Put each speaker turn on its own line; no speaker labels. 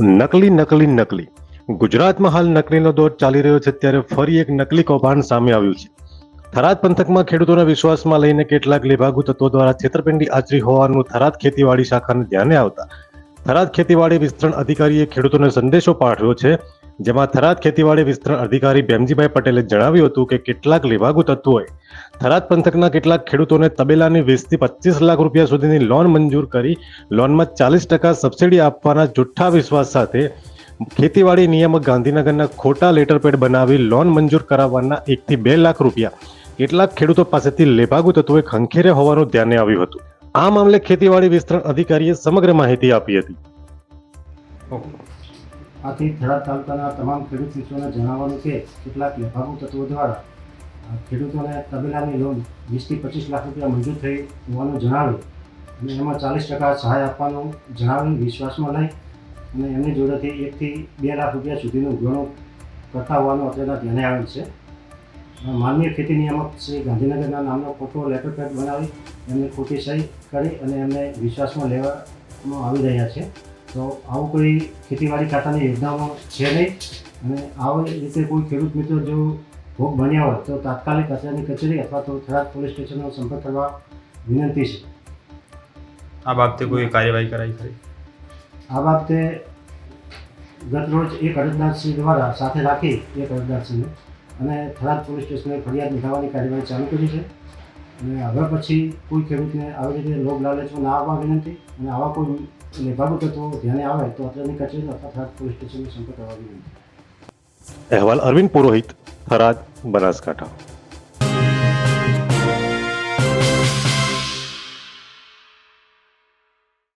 નકલી નકલી નકલી. ગુજરાતમાં હાલ નકલીનો દોર ચાલી રહ્યો છે ત્યારે ફરી એક નકલી કૌભાંડ સામે આવ્યું છે. થરાદ પંથકમાં ખેડૂતોના વિશ્વાસમાં લઈને કેટલાક લેભાગુ તત્વો દ્વારા છેતરપિંડી આચરી હોવાનું થરાદ ખેતીવાડી શાખાને ધ્યાને આવતા થરાદ ખેતીવાડી વિસ્તરણ અધિકારીએ ખેડૂતોને સંદેશો પાઠવ્યો છે જેમાં થરાદ ખેતીવાડી વિસ્તરણ અધિકારી ભેમજીભાઈ પટેલે જણાવ્યું હતું કે કેટલાક લેભાગુ તત્વોએ થરાદ પંથકના કેટલાક ખેડૂતોને તબેલાની વીસથી પચીસ લાખ રૂપિયા સુધીની લોન મંજૂર કરી, લોનમાં ચાલીસ ટકા સબસિડી આપવાના જુઠ્ઠા વિશ્વાસ સાથે ખેતીવાડી નિયામક ગાંધીનગરના ખોટા લેટરપેડ બનાવી લોન મંજૂર કરાવવાના એકથી બે લાખ રૂપિયા. કેટલાક ખેડૂતો પાસેથી લેભાગુ તત્વોએ ખંખેરે હોવાનું ધ્યાને આવ્યું હતું. આ મામલે ખેતીવાડી વિસ્તરણ અધિકારીએ સમગ્ર માહિતી આપી હતી.
આથી થરાદ તાલુકાના તમામ ખેડૂત મિત્રોને જણાવવાનું કે કેટલાક લેભાગુ તત્વો દ્વારા ખેડૂતોને તબેલાની લોન વીસથી પચીસ લાખ રૂપિયા મંજૂર થઈ હોવાનું જણાવી અને એમાં ચાલીસ ટકા સહાય આપવાનું જણાવી વિશ્વાસમાં લઈ અને એમની જોડેથી એકથી બે લાખ રૂપિયા સુધીનું ઘણું કરતા હોવાનું અત્યારના ધ્યાને આવેલ છે. માનવીય ખેતી નિયામક શ્રી ગાંધીનગરના નામનો ખોટો લેટર પેડ બનાવી એમને ખોટી સહી કરી અને એમને વિશ્વાસમાં લેવામાં આવી રહ્યા છે. તો આવું કોઈ ખેતીવાડી ખાતાની યોજનામાં છે નહીં. અને આવી રીતે કોઈ ખેડૂત મિત્રો જો ભોગ બન્યા હોય તો તાત્કાલિક કચરાની કચેરી અથવા તો થરાદ પોલીસ સ્ટેશનનો સંપર્ક કરવા વિનંતી છે.
આ બાબતે કોઈ કાર્યવાહી કરાઈ ખરી?
આ બાબતે ગત રોજ એક અરજદારશ્રી દ્વારા સાથે રાખી એક અરજદારશ્રીને અને થરાદ પોલીસ સ્ટેશને ફરિયાદ નોંધાવવાની કાર્યવાહી ચાલુ કરી છે. અને હવે પછી કોઈ ખેડૂતને આવી રીતે લોભ લાલચમાં ના આવવા વિનંતી અને આવા કોઈ લેભાગુ તત્વો ધ્યાને આવે તો અત્યારની કચેરી અથવા થરાદ પોલીસ સ્ટેશનનો સંપર્ક કરવા વિનંતી.
અહેવાલ અરવિંદ પુરોહિત, થરાદ, બનાસકાંઠા.